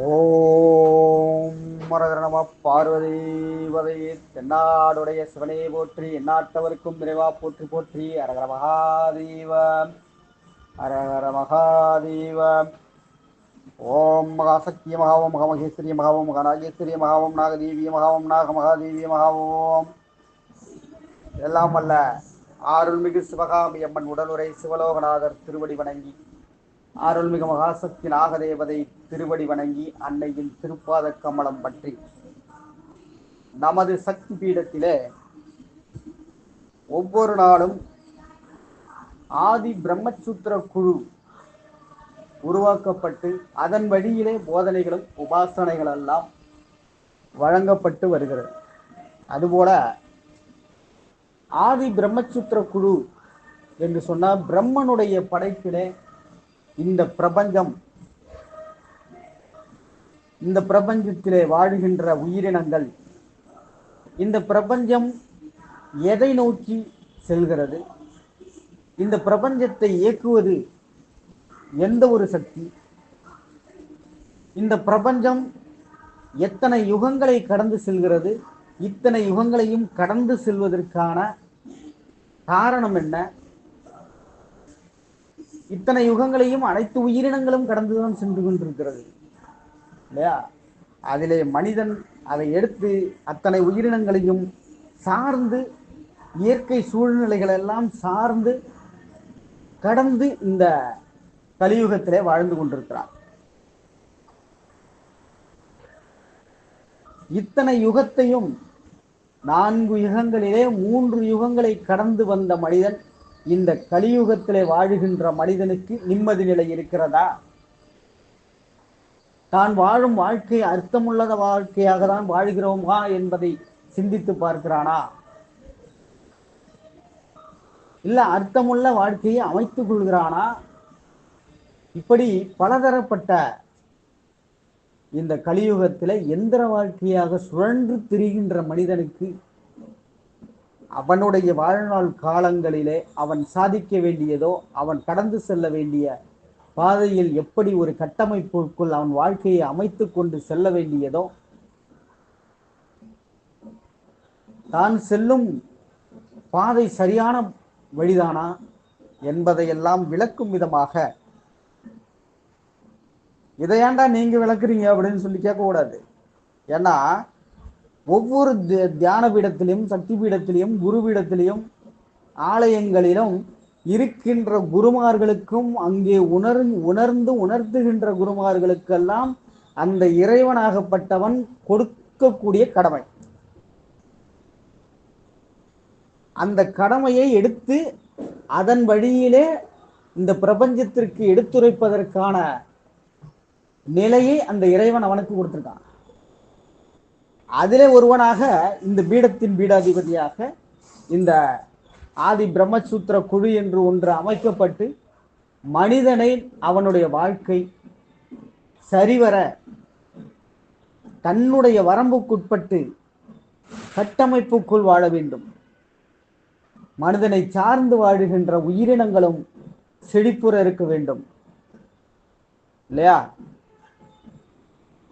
ஓம் மரதரணம பார்வதி வதை தென்னாடுடைய சிவனே போற்றி எந்நாட்டவருக்கும் நிறைவா போற்றி போற்றி. அரகர மகாதீவம் அரகர மகாதீவம் ஓம் மகாசக்திய மகாவோம் மகாமகேஸ்வரிய மகாவோம் மகாநாகேஸ்வரிய மகாவோம் நாகதேவிய மகாவோம் நாக மகாதேவிய மகாவோம். எல்லாம் அல்ல ஆருள்மிகு சிவகாமி அம்மன் உடலுரை சிவலோகநாதர் திருவடி வணங்கி. அருள்மிகு மகாசக்தி நாகதேவதை திருவடி வணங்கி அன்னையின் திருப்பாத கமலம் பற்றி. நமது சக்தி பீடத்திலே ஒவ்வொரு நாளும் ஆதி பிரம்மசூத்திர குழு உருவாக்கப்பட்டு அதன் வழியிலே போதனைகளும் உபாசனைகள் எல்லாம் வழங்கப்பட்டு வருகிறது. அதுபோல ஆதி பிரம்மசூத்திர குழு என்று சொன்னால் பிரம்மனுடைய படைப்பிலே இந்த பிரபஞ்சம் இந்த பிரபஞ்சத்திலே வாழுகின்ற உயிரினங்கள் இந்த பிரபஞ்சம் எதை நோக்கி செல்கிறது? இந்த பிரபஞ்சத்தை இயக்குவது எந்த ஒரு சக்தி? இந்த பிரபஞ்சம் எத்தனை யுகங்களை கடந்து செல்கிறது? இத்தனை யுகங்களையும் கடந்து செல்வதற்கான காரணம் என்ன? இத்தனை யுகங்களையும் அனைத்து உயிரினங்களும் கடந்துதான் சென்று கொண்டிருக்கிறது. இல்லையா? அதிலே மனிதன் அதை எடுத்து அத்தனை உயிரினங்களையும் சார்ந்து இயற்கை சூழ்நிலைகள் எல்லாம் சார்ந்து கடந்து இந்த கலியுகத்திலே வாழ்ந்து கொண்டிருக்கிறார் இத்தனை யுகத்தையும் நான்கு யுகங்களிலே மூன்று யுகங்களை கடந்து வந்த மனிதன் இந்த கலியுகத்திலே வாழுகின்ற மனிதனுக்கு நிம்மதி நிலை இருக்கிறதா? தான் வாழும் வாழ்க்கை அர்த்தமுள்ளத வாழ்க்கையாக தான் வாழ்கிறோமா என்பதை சிந்தித்து பார்க்கிறானா? இல்ல அர்த்தமுள்ள வாழ்க்கையை அமைத்துக் கொள்கிறானா? இப்படி பலதரப்பட்ட இந்த கலியுகத்தில் எந்திர வாழ்க்கையாக சுழன்று திரிகின்ற மனிதனுக்கு அவனுடைய வாழ்நாள் காலங்களிலே அவன் சாதிக்க வேண்டியதோ அவன் கடந்து செல்ல வேண்டிய பாதையில் எப்படி ஒரு கட்டமைப்புக்குள் அவன் வாழ்க்கையை அமைத்து கொண்டு செல்ல வேண்டியதோ தான் செல்லும் பாதை சரியான வழிதானா என்பதையெல்லாம் விளக்கும் விதமாக இதையாண்டா நீங்க விளக்குறீங்க அப்படின்னு சொல்லி கேட்கக்கூடாது. ஏன்னா ஒவ்வொரு தியான பீடத்திலையும் சக்தி பீடத்திலையும் குருபீடத்திலையும் ஆலயங்களிலும் இருக்கின்ற குருமார்களுக்கும் அங்கே உணர் உணர்ந்து உணர்த்துகின்ற குருமார்களுக்கெல்லாம் அந்த இறைவனாகப்பட்டவன் கொடுக்கக்கூடிய கடமை. அந்த கடமையை எடுத்து அதன் வழியிலே இந்த பிரபஞ்சத்திற்கு எடுத்துரைப்பதற்கான நிலையை அந்த இறைவன் அவனுக்கு கொடுத்துருக்கான். அதிலே ஒருவனாக இந்த பீடத்தின் பீடாதிபதியாக இந்த ஆதி பிரம்மசூத்திர குழு என்று ஒன்று அமைக்கப்பட்டு மனிதனை அவனுடைய வாழ்க்கை சரிவர தன்னுடைய வரம்புக்குட்பட்டு கட்டமைப்புக்குள் வாழ வேண்டும். மனிதனை சார்ந்து வாழுகின்ற உயிரினங்களும் செழிப்புற இருக்க வேண்டும். இல்லையா?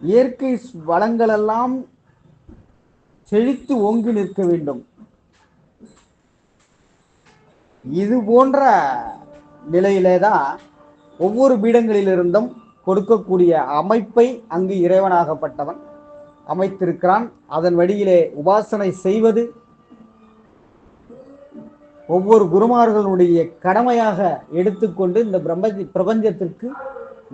இயற்கை வளங்களெல்லாம் செழித்து ஓங்கி நிற்க வேண்டும். இது போன்ற நிலையிலே தான் ஒவ்வொரு பீடங்களிலிருந்தும் கொடுக்கக்கூடிய அமைப்பை அங்கு இறைவனாகப்பட்டவன் அமைத்திருக்கிறான். அதன் வழியிலே உபாசனை செய்வது ஒவ்வொரு குருமார்களுடைய கடமையாக எடுத்துக்கொண்டு இந்த பிரபஞ்ச பிரபஞ்சத்திற்கு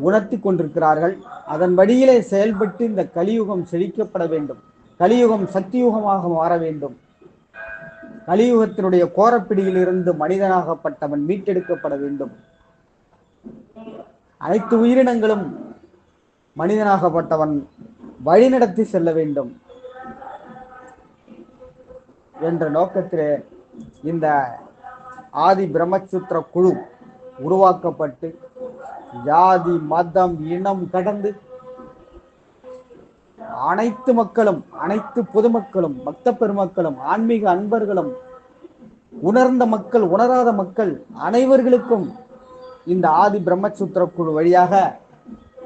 உணர்த்தி கொண்டிருக்கிறார்கள். அதன் வழியிலே செயல்பட்டு இந்த கலியுகம் செழிக்கப்பட வேண்டும். கலியுகம் சக்தியுகமாக மாற வேண்டும். கலியுகத்தினுடைய கோரப்பிடியில் இருந்து மனிதனாகப்பட்டவன் மீட்டெடுக்கப்பட வேண்டும். அனைத்து உயிரினங்களும் மனிதனாகப்பட்டவன் வழிநடத்தி செல்ல வேண்டும் என்ற நோக்கத்திலே இந்த ஆதி பிரம்மசூத்திர குழு உருவாக்கப்பட்டு ஜாதி மதம் இனம் கடந்து அனைத்து மக்களும் அனைத்து பொதுமக்களும் பக்த பெருமக்களும் ஆன்மீக அன்பர்களும் உணர்ந்த மக்கள் உணராத மக்கள் அனைவர்களுக்கும் இந்த ஆதி பிரம்மசூத்திர குழு வழியாக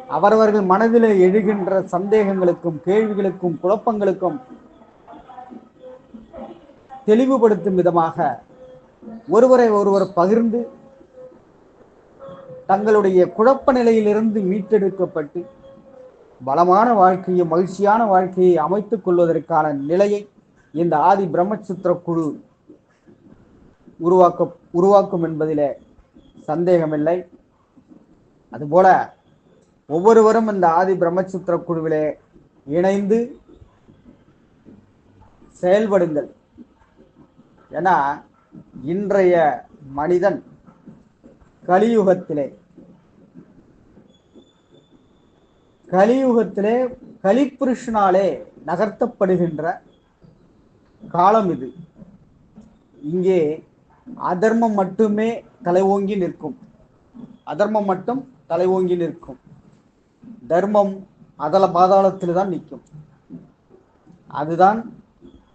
அவரவர்கள் மனதில் எழுகின்ற சந்தேகங்களுக்கும் கேள்விகளுக்கும் குழப்பங்களுக்கும் தெளிவுபடுத்தும் விதமாக ஒருவரை ஒருவர் பகிர்ந்து தங்களுடைய குழப்ப நிலையிலிருந்து மீட்டெடுக்கப்பட்டு பலமான வாழ்க்கையை மகிழ்ச்சியான வாழ்க்கையை அமைத்துக் கொள்வதற்கான நிலையை இந்த ஆதி பிரம்மசுத்திர குழு உருவாக்க உருவாக்கும் என்பதில் சந்தேகமில்லை. அதுபோல ஒவ்வொருவரும் இந்த ஆதி பிரம்மசுத்திர குழுவிலே இணைந்து செயல்படுங்கள். ஏன்னா இன்றைய மனிதன் கலியுகத்திலே கலியுகத்திலே கலிப்புருஷனாலே நகர்த்தப்படுகின்ற காலம் இது. இங்கே அதர்மம் மட்டுமே தலை ஓங்கி நிற்கும். அதர்மம் மட்டும் தலை ஓங்கி நிற்கும். தர்மம் அதல பாதாளத்தில் தான் நிற்கும். அதுதான்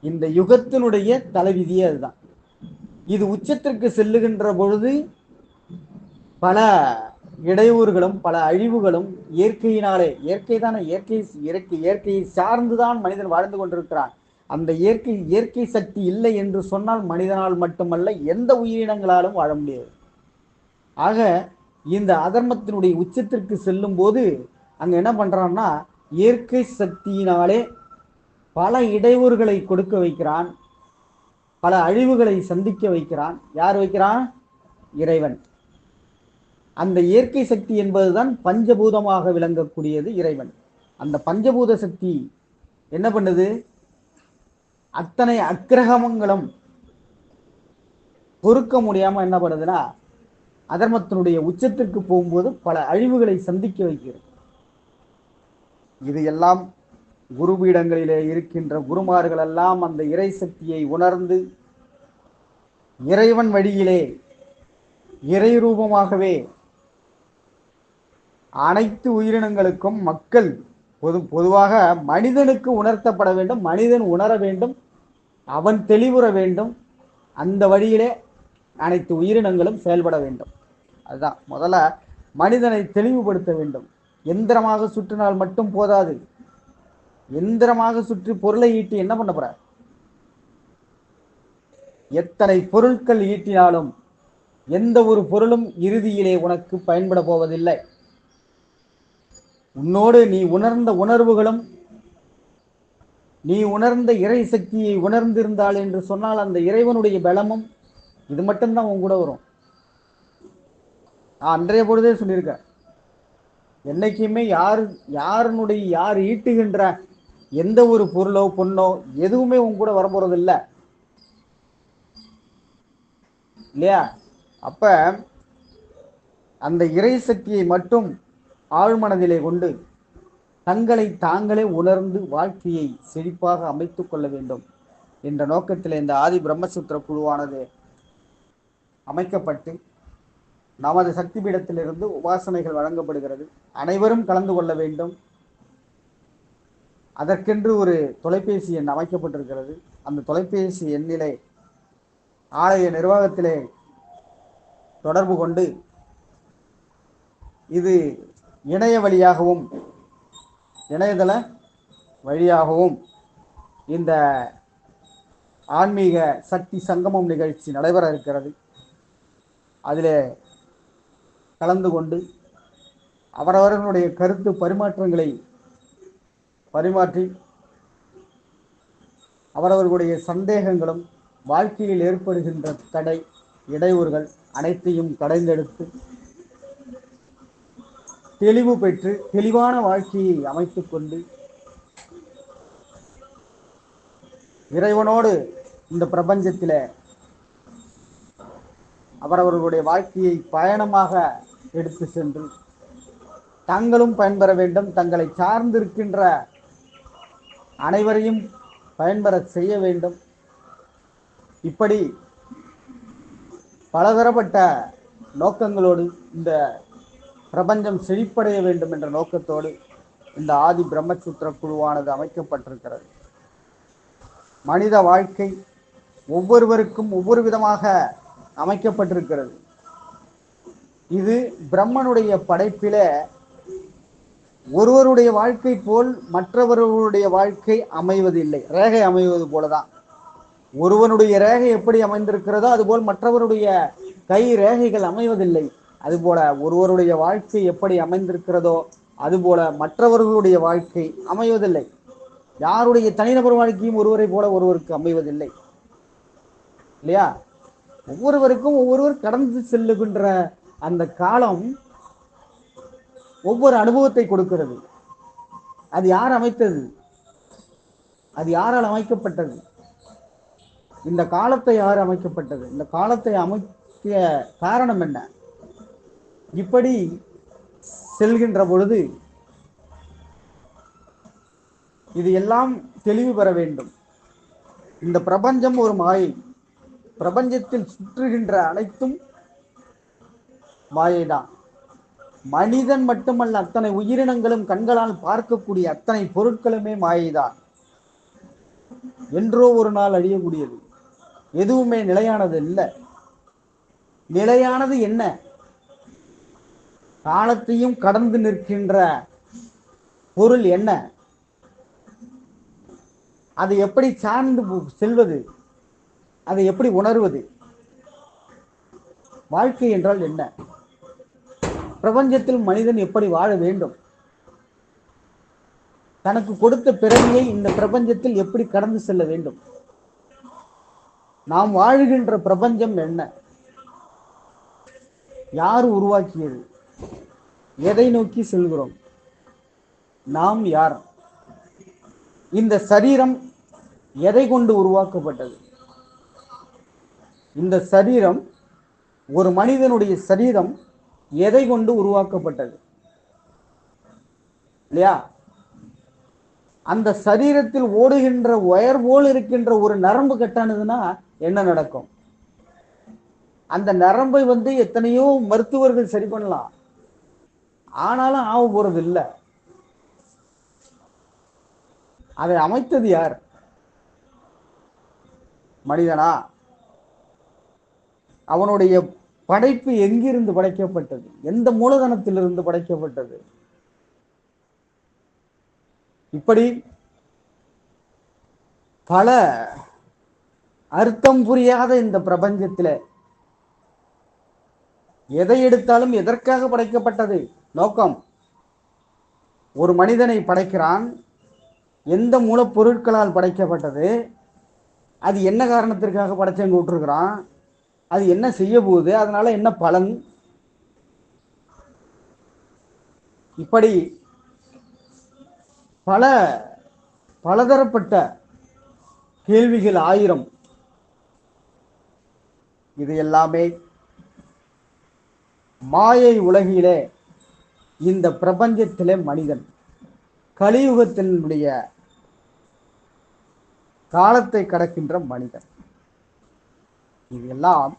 இந்த யுகத்தினுடைய தலைவிதியே அதுதான். இது உச்சத்திற்கு செல்லுகின்ற பொழுது பல இடையூறுகளும் பல அழிவுகளும் இயற்கையினாலே இயற்கை தானே இயற்கை இயற்கை இயற்கையை சார்ந்துதான் மனிதன் வாழ்ந்து கொண்டிருக்கிறான். அந்த இயற்கை இயற்கை சக்தி இல்லை என்று சொன்னால் மனிதனால் மட்டுமல்ல எந்த உயிரினங்களாலும் வாழ முடியாது. ஆக இந்த அதர்மத்தினுடைய உச்சத்திற்கு செல்லும் போது அங்க என்ன பண்றான்னா இயற்கை சக்தியினாலே பல இடையூறுகளை கொடுக்க வைக்கிறான் பல அழிவுகளை சந்திக்க வைக்கிறான். யார் வைக்கிறான்? இறைவன். அந்த இயற்கை சக்தி என்பதுதான் பஞ்சபூதமாக விளங்கக்கூடியது இறைவன். அந்த பஞ்சபூத சக்தி என்ன பண்ணுது? அத்தனை அக்கிரகமங்களும் பொறுக்க முடியாம என்ன பண்ணுதுன்னா அதர்மத்தினுடைய உச்சத்திற்கு போகும்போது பல அழிவுகளை சந்திக்க வைக்கிறது. இது எல்லாம் குருபீடங்களிலே இருக்கின்ற குருமார்கள் எல்லாம் அந்த இறை சக்தியை உணர்ந்து இறைவன் வழியிலே இறை ரூபமாகவே அனைத்து உயிரினங்களுக்கும் மக்கள் பொது பொதுவாக மனிதனுக்கு உணர்த்தப்பட வேண்டும் மனிதன் உணர வேண்டும் அவன் தெளிவுற வேண்டும். அந்த வழியிலே அனைத்து உயிரினங்களும் செயல்பட வேண்டும். அதுதான். முதல்ல மனிதனை தெளிவுபடுத்த வேண்டும். எந்திரமாக சுற்றினால் மட்டும் போதாது. எந்திரமாக சுற்றி பொருளை ஈட்டி என்ன பண்ண போற? எத்தனை பொருட்கள் ஈட்டினாலும் எந்த ஒரு பொருளும் இறுதியிலே உனக்கு பயன்பட போவதில்லை. உன்னோடு நீ உணர்ந்த உணர்வுகளும் நீ உணர்ந்த இறை சக்தியை உணர்ந்திருந்தாள் என்று சொன்னால் அந்த இறைவனுடைய பலமும் இது மட்டும்தான் உன் கூட வரும். நான் அன்றைய பொழுதே சொல்லியிருக்கேன் என்னைக்குமே யார் யாருனுடைய யார் ஈட்டுகின்ற எந்த ஒரு பொருளோ பொண்ணோ எதுவுமே உன் கூட வரப்போறது இல்லை இல்லையா? அப்ப அந்த இறை சக்தியை மட்டும் ஆழ்மனதிலே கொண்டு தங்களை தாங்களே உணர்ந்து வாழ்க்கையை செழிப்பாக அமைத்து கொள்ள வேண்டும் என்ற நோக்கத்தில் இந்த ஆதி பிரம்மசூத்திர குழுவானது அமைக்கப்பட்டு நமது சக்தி பீடத்திலிருந்து உபாசனைகள் வழங்கப்படுகிறது. அனைவரும் கலந்து கொள்ள வேண்டும். அதற்கென்று ஒரு தொலைபேசி எண் அமைக்கப்பட்டிருக்கிறது. அந்த தொலைபேசி எண்ணிலே ஆலய நிர்வாகத்திலே தொடர்பு கொண்டு இது இணைய வழியாகவும் இணையதள வழியாகவும் இந்த ஆன்மீக சக்தி சங்கமம் நிகழ்ச்சி நடைபெற இருக்கிறது. அதிலே கலந்து கொண்டு அவரவர்களுடைய கருத்து பரிமாற்றங்களை பரிமாற்றி அவரவர்களுடைய சந்தேகங்களும் வாழ்க்கையில் ஏற்படுகின்ற தடை இடையூறுகள் அனைத்தையும் கடைந்தெடுத்து தெளிவு பெற்று தெளிவான வாழ்க்கையை அமைத்துக் கொண்டு இறைவனோடு இந்த பிரபஞ்சத்தில் அவரவர்களுடைய வாழ்க்கையை பயணமாக எடுத்து சென்று தங்களும் பயன்பெற வேண்டும் தங்களை சார்ந்திருக்கின்ற அனைவரையும் பயன்பெற செய்ய வேண்டும். இப்படி பலதரப்பட்ட நோக்கங்களோடு இந்த பிரபஞ்சம் செழிப்படைய வேண்டும் என்ற நோக்கத்தோடு இந்த ஆதி பிரம்மசூத்திர குழுவானது அமைக்கப்பட்டிருக்கிறது. மனித வாழ்க்கை ஒவ்வொருவருக்கும் ஒவ்வொரு விதமாக அமைக்கப்பட்டிருக்கிறது. இது பிரம்மனுடைய படைப்பில ஒருவருடைய வாழ்க்கை போல் மற்றவர்களுடைய வாழ்க்கை அமைவதில்லை. ரேகை அமைவது போலதான். ஒருவனுடைய ரேகை எப்படி அமைந்திருக்கிறதோ அதுபோல் மற்றவருடைய கை ரேகைகள் அமைவதில்லை. அதுபோல ஒருவருடைய வாழ்க்கை எப்படி அமைந்திருக்கிறதோ அதுபோல மற்றவர்களுடைய வாழ்க்கை அமைவதில்லை. யாருடைய தனிநபர் வாழ்க்கையும் ஒருவரை போல ஒருவருக்கு அமைவதில்லை. இல்லையா? ஒவ்வொருவருக்கும் ஒவ்வொருவர் கடந்து செல்லுகின்ற அந்த காலம் ஒவ்வொரு அனுபவத்தை கொடுக்கிறது. அது யார் அமைத்தது? அது யாரால் அமைக்கப்பட்டது? இந்த காலத்தை யார் அமைக்கப்பட்டது? இந்த காலத்தை அமைக்க காரணம் என்ன? இப்படி செல்கின்ற பொழுது இது எல்லாம் தெளிவு பெற வேண்டும். இந்த பிரபஞ்சம் ஒரு மாயை. பிரபஞ்சத்தில் சுற்றுகின்ற அனைத்தும் மாயைதான். மனிதன் மட்டுமல்ல அத்தனை உயிரினங்களும் கண்களால் பார்க்கக்கூடிய அத்தனை பொருட்களுமே மாயைதான். என்றோ ஒரு நாள் அழியக்கூடியது. எதுவுமே நிலையானது இல்லை. நிலையானது என்ன? காலத்தையும் கடந்து நிற்கின்ற பொருள் என்ன? அதை எப்படி சார்ந்து செல்வது? அதை எப்படி உணர்வது? வாழ்க்கை என்றால் என்ன? பிரபஞ்சத்தில் மனிதன் எப்படி வாழ வேண்டும்? தனக்கு கொடுத்த பிறவியை இந்த பிரபஞ்சத்தில் எப்படி கடந்து செல்ல வேண்டும்? நாம் வாழுகின்ற பிரபஞ்சம் என்ன? யார் உருவாக்கியது? எதை நோக்கி செல்கிறோம்? நாம் யார்? இந்த சரீரம் எதை கொண்டு உருவாக்கப்பட்டது? இந்த சரீரம் ஒரு மனிதனுடைய சரீரம் எதை கொண்டு உருவாக்கப்பட்டது? இல்லையா? அந்த சரீரத்தில் ஓடுகின்ற ஒயர் போல் இருக்கின்ற ஒரு நரம்பு கட்டானதுன்னா என்ன நடக்கும்? அந்த நரம்பை வந்து எத்தனையோ மருத்துவர்கள் சரி பண்ணலாம். ஆனாலும் ஆக போறது இல்லை அதை அமைத்தது யார்? மனிதனா? அவனுடைய படைப்பு எங்கிருந்து படைக்கப்பட்டது? எந்த மூலதனத்திலிருந்து படைக்கப்பட்டது? இப்படி பல அர்த்தம் புரியாத இந்த பிரபஞ்சத்துல எதை எடுத்தாலும் எதற்காக படைக்கப்பட்டது? நோக்கம். ஒரு மனிதனை படைக்கிறான். எந்த மூலப்பொருட்களால் படைக்கப்பட்டது? அது என்ன காரணத்திற்காக படைச்சவங்க விட்டுருக்குறான் அது என்ன செய்ய போகுது? அதனால என்ன பலன்? இப்படி பல பலதரப்பட்ட கேள்விகள் ஆயிரம். இது எல்லாமே மாயை உலகிலே இந்த பிரபஞ்சத்திலே மனிதன். கலியுகத்தினுடைய காலத்தை கடக்கின்ற மனிதன். இது எல்லாம்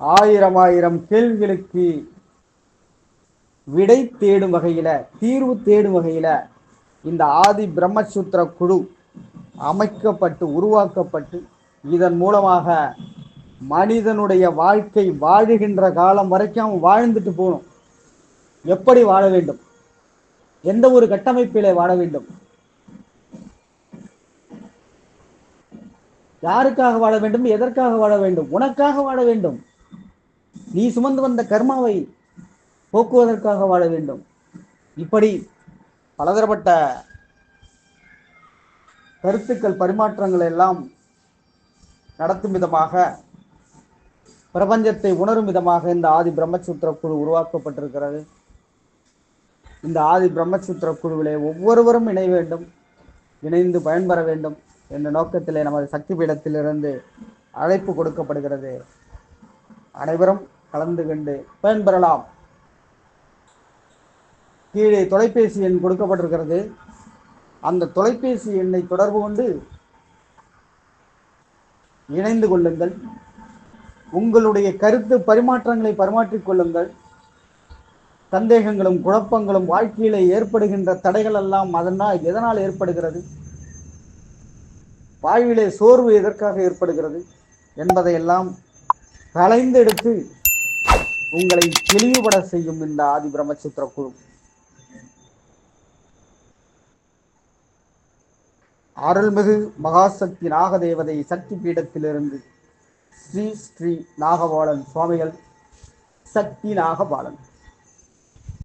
ஆயிரம் ஆயிரம் கேள்விகளுக்கு விடை தேடும் வகையில தீர்வு தேடும் வகையில இந்த ஆதி பிரம்மசூத்திர குழு அமைக்கப்பட்டு உருவாக்கப்பட்டு இதன் மூலமாக மனிதனுடைய வாழ்க்கை வாழுகின்ற காலம் வரைக்கும் அவன் வாழ்ந்துட்டு போகணும். எப்படி வாழ வேண்டும்? எந்த ஒரு கட்டமைப்பிலே வாழ வேண்டும்? யாருக்காக வாழ வேண்டும்? எதற்காக வாழ வேண்டும்? உனக்காக வாழ வேண்டும். நீ சுமந்து வந்த கர்மாவை போக்குவதற்காக வாழ வேண்டும். இப்படி பலதரப்பட்ட கருத்துக்கள் பரிமாற்றங்கள் எல்லாம் நடத்தும் விதமாக பிரபஞ்சத்தை உணரும் விதமாக இந்த ஆதி பிரம்மசூத்திர குழு உருவாக்கப்பட்டிருக்கிறது. இந்த ஆதி பிரம்மசூத்திர குழுவிலே ஒவ்வொருவரும் இணைய வேண்டும் இணைந்து பயன்பெற வேண்டும் என்ற நோக்கத்திலே நமது சக்தி பீடத்திலிருந்து அழைப்பு கொடுக்கப்படுகிறது. அனைவரும் கலந்து கொண்டு பயன்பெறலாம். கீழே தொலைபேசி எண் கொடுக்கப்பட்டிருக்கிறது. அந்த தொலைபேசி எண்ணை தொடர்பு கொண்டு இணைந்து கொள்ளுங்கள். உங்களுடைய கருத்து பரிமாற்றங்களை பரிமாற்றிக் கொள்ளுங்கள். சந்தேகங்களும் குழப்பங்களும் வாழ்க்கையில ஏற்படுகின்ற தடைகள் எல்லாம் அதனால் எதனால் ஏற்படுகிறது? வாழ்விலே சோர்வு எதற்காக ஏற்படுகிறது என்பதையெல்லாம் களைந்தெடுத்து உங்களை தெளிவுபட செய்யும் இந்த ஆதி பிரம்மசூத்திர குழு. அருள்மிகு மகாசக்தி நாகதேவதை சக்தி பீடத்திலிருந்து ஸ்ரீ ஸ்ரீ நாகபாலன் சுவாமிகள் சக்தி நாகபாலன்.